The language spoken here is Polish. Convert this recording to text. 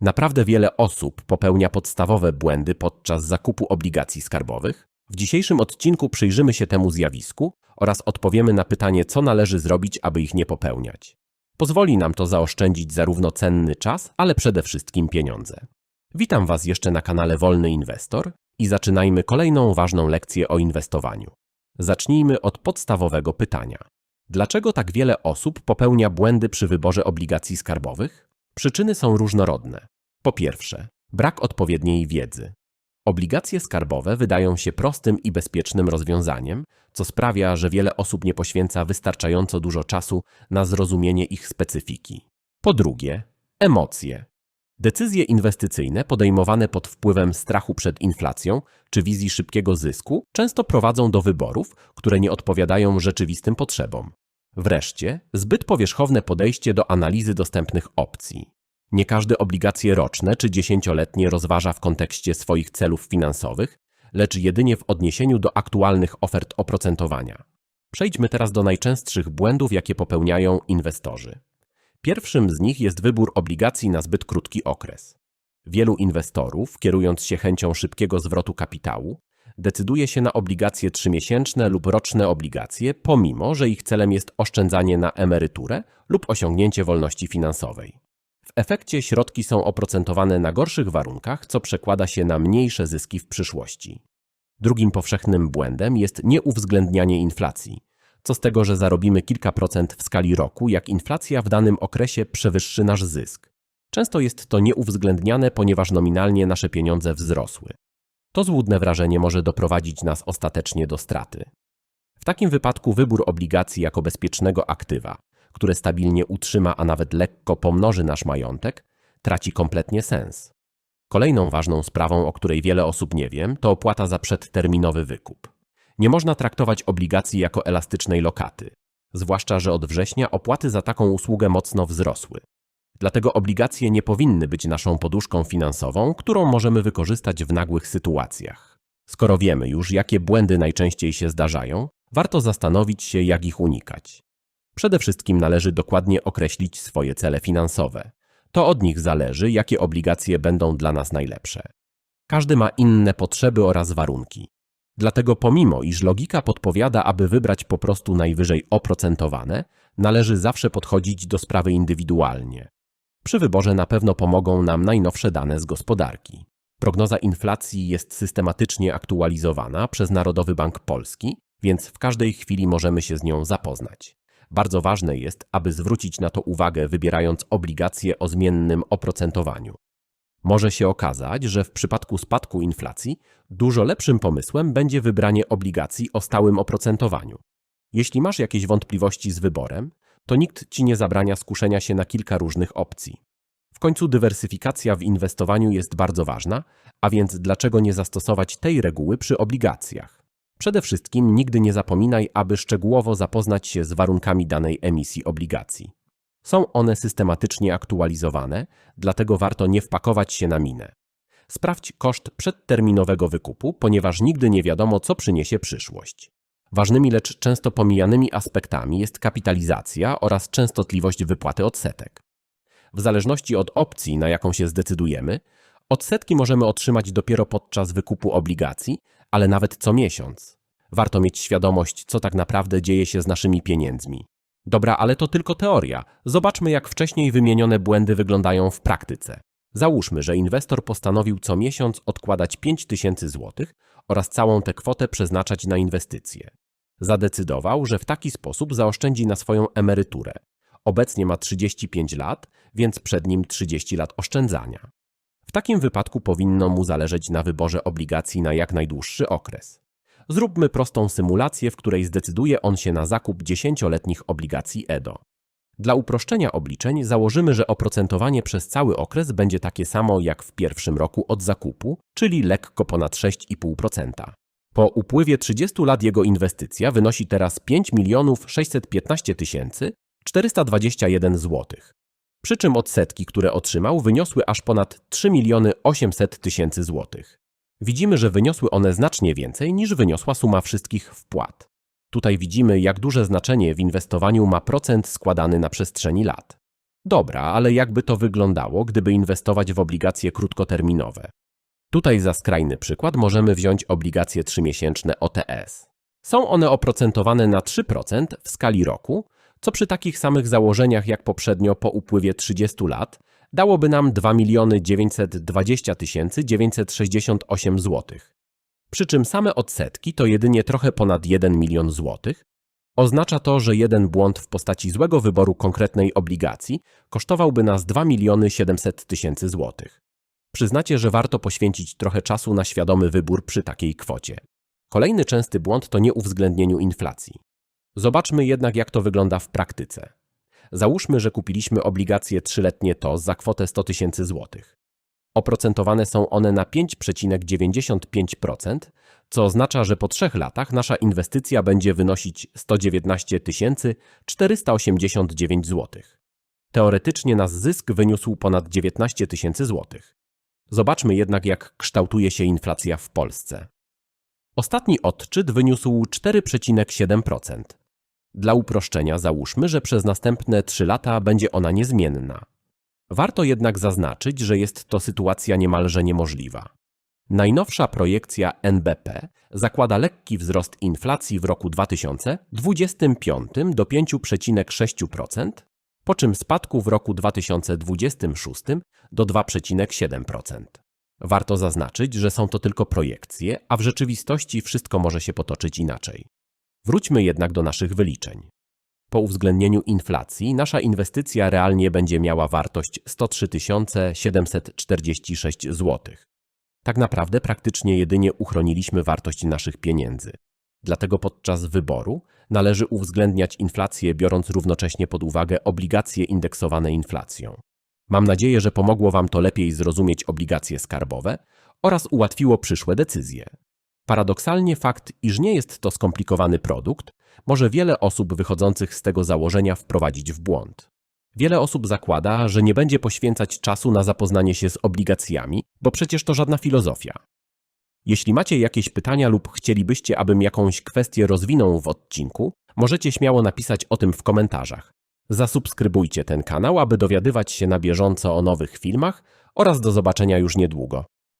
Naprawdę wiele osób popełnia podstawowe błędy podczas zakupu obligacji skarbowych. W dzisiejszym odcinku przyjrzymy się temu zjawisku oraz odpowiemy na pytanie, co należy zrobić, aby ich nie popełniać. Pozwoli nam to zaoszczędzić zarówno cenny czas, ale przede wszystkim pieniądze. Witam Was jeszcze na kanale Wolny Inwestor i zaczynajmy kolejną ważną lekcję o inwestowaniu. Zacznijmy od podstawowego pytania. Dlaczego tak wiele osób popełnia błędy przy wyborze obligacji skarbowych? Przyczyny są różnorodne. Po pierwsze, brak odpowiedniej wiedzy. Obligacje skarbowe wydają się prostym i bezpiecznym rozwiązaniem, co sprawia, że wiele osób nie poświęca wystarczająco dużo czasu na zrozumienie ich specyfiki. Po drugie, emocje. Decyzje inwestycyjne podejmowane pod wpływem strachu przed inflacją czy wizji szybkiego zysku często prowadzą do wyborów, które nie odpowiadają rzeczywistym potrzebom. Wreszcie, zbyt powierzchowne podejście do analizy dostępnych opcji. Nie każde obligacje roczne czy dziesięcioletnie rozważa w kontekście swoich celów finansowych, lecz jedynie w odniesieniu do aktualnych ofert oprocentowania. Przejdźmy teraz do najczęstszych błędów, jakie popełniają inwestorzy. Pierwszym z nich jest wybór obligacji na zbyt krótki okres. Wielu inwestorów, kierując się chęcią szybkiego zwrotu kapitału, decyduje się na obligacje trzymiesięczne lub roczne obligacje, pomimo że ich celem jest oszczędzanie na emeryturę lub osiągnięcie wolności finansowej. W efekcie środki są oprocentowane na gorszych warunkach, co przekłada się na mniejsze zyski w przyszłości. Drugim powszechnym błędem jest nieuwzględnianie inflacji. Co z tego, że zarobimy kilka procent w skali roku, jak inflacja w danym okresie przewyższy nasz zysk? Często jest to nieuwzględniane, ponieważ nominalnie nasze pieniądze wzrosły. To złudne wrażenie może doprowadzić nas ostatecznie do straty. W takim wypadku wybór obligacji jako bezpiecznego aktywa, które stabilnie utrzyma, a nawet lekko pomnoży nasz majątek, traci kompletnie sens. Kolejną ważną sprawą, o której wiele osób nie wie, to opłata za przedterminowy wykup. Nie można traktować obligacji jako elastycznej lokaty, zwłaszcza że od września opłaty za taką usługę mocno wzrosły. Dlatego obligacje nie powinny być naszą poduszką finansową, którą możemy wykorzystać w nagłych sytuacjach. Skoro wiemy już, jakie błędy najczęściej się zdarzają, warto zastanowić się, jak ich unikać. Przede wszystkim należy dokładnie określić swoje cele finansowe. To od nich zależy, jakie obligacje będą dla nas najlepsze. Każdy ma inne potrzeby oraz warunki. Dlatego pomimo, iż logika podpowiada, aby wybrać po prostu najwyżej oprocentowane, należy zawsze podchodzić do sprawy indywidualnie. Przy wyborze na pewno pomogą nam najnowsze dane z gospodarki. Prognoza inflacji jest systematycznie aktualizowana przez Narodowy Bank Polski, więc w każdej chwili możemy się z nią zapoznać. Bardzo ważne jest, aby zwrócić na to uwagę, wybierając obligacje o zmiennym oprocentowaniu. Może się okazać, że w przypadku spadku inflacji dużo lepszym pomysłem będzie wybranie obligacji o stałym oprocentowaniu. Jeśli masz jakieś wątpliwości z wyborem, to nikt ci nie zabrania skuszenia się na kilka różnych opcji. W końcu dywersyfikacja w inwestowaniu jest bardzo ważna, a więc dlaczego nie zastosować tej reguły przy obligacjach? Przede wszystkim nigdy nie zapominaj, aby szczegółowo zapoznać się z warunkami danej emisji obligacji. Są one systematycznie aktualizowane, dlatego warto nie wpakować się na minę. Sprawdź koszt przedterminowego wykupu, ponieważ nigdy nie wiadomo, co przyniesie przyszłość. Ważnymi, lecz często pomijanymi aspektami jest kapitalizacja oraz częstotliwość wypłaty odsetek. W zależności od opcji, na jaką się zdecydujemy, odsetki możemy otrzymać dopiero podczas wykupu obligacji, ale nawet co miesiąc. Warto mieć świadomość, co tak naprawdę dzieje się z naszymi pieniędzmi. Dobra, ale to tylko teoria. Zobaczmy, jak wcześniej wymienione błędy wyglądają w praktyce. Załóżmy, że inwestor postanowił co miesiąc odkładać 5000 zł oraz całą tę kwotę przeznaczać na inwestycje. Zadecydował, że w taki sposób zaoszczędzi na swoją emeryturę. Obecnie ma 35 lat, więc przed nim 30 lat oszczędzania. W takim wypadku powinno mu zależeć na wyborze obligacji na jak najdłuższy okres. Zróbmy prostą symulację, w której zdecyduje on się na zakup 10-letnich obligacji EDO. Dla uproszczenia obliczeń założymy, że oprocentowanie przez cały okres będzie takie samo jak w pierwszym roku od zakupu, czyli lekko ponad 6,5%. Po upływie 30 lat jego inwestycja wynosi teraz 5 615 421 zł. Przy czym odsetki, które otrzymał, wyniosły aż ponad 3 800 tysięcy złotych. Widzimy, że wyniosły one znacznie więcej niż wyniosła suma wszystkich wpłat. Tutaj widzimy, jak duże znaczenie w inwestowaniu ma procent składany na przestrzeni lat. Dobra, ale jakby to wyglądało, gdyby inwestować w obligacje krótkoterminowe? Tutaj za skrajny przykład możemy wziąć obligacje trzymiesięczne OTS. Są one oprocentowane na 3% w skali roku, co przy takich samych założeniach jak poprzednio po upływie 30 lat dałoby nam 2 920 968 zł. Przy czym same odsetki to jedynie trochę ponad 1 milion złotych. Oznacza to, że jeden błąd w postaci złego wyboru konkretnej obligacji kosztowałby nas 2 miliony 700 tysięcy złotych. Przyznacie, że warto poświęcić trochę czasu na świadomy wybór przy takiej kwocie. Kolejny częsty błąd to nieuwzględnieniu inflacji. Zobaczmy jednak, jak to wygląda w praktyce. Załóżmy, że kupiliśmy obligacje trzyletnie TOS za kwotę 100 tysięcy złotych. Oprocentowane są one na 5,95%, co oznacza, że po trzech latach nasza inwestycja będzie wynosić 119 489 zł. Teoretycznie nasz zysk wyniósł ponad 19 tysięcy złotych. Zobaczmy jednak, jak kształtuje się inflacja w Polsce. Ostatni odczyt wyniósł 4,7%. Dla uproszczenia załóżmy, że przez następne 3 lata będzie ona niezmienna. Warto jednak zaznaczyć, że jest to sytuacja niemalże niemożliwa. Najnowsza projekcja NBP zakłada lekki wzrost inflacji w roku 2025 do 5,6%, po czym spadku w roku 2026 do 2,7%. Warto zaznaczyć, że są to tylko projekcje, a w rzeczywistości wszystko może się potoczyć inaczej. Wróćmy jednak do naszych wyliczeń. Po uwzględnieniu inflacji nasza inwestycja realnie będzie miała wartość 103 746 zł. Tak naprawdę praktycznie jedynie uchroniliśmy wartość naszych pieniędzy. Dlatego podczas wyboru należy uwzględniać inflację, biorąc równocześnie pod uwagę obligacje indeksowane inflacją. Mam nadzieję, że pomogło Wam to lepiej zrozumieć obligacje skarbowe oraz ułatwiło przyszłe decyzje. Paradoksalnie fakt, iż nie jest to skomplikowany produkt, może wiele osób wychodzących z tego założenia wprowadzić w błąd. Wiele osób zakłada, że nie będzie poświęcać czasu na zapoznanie się z obligacjami, bo przecież to żadna filozofia. Jeśli macie jakieś pytania lub chcielibyście, abym jakąś kwestię rozwinął w odcinku, możecie śmiało napisać o tym w komentarzach. Zasubskrybujcie ten kanał, aby dowiadywać się na bieżąco o nowych filmach oraz do zobaczenia już niedługo.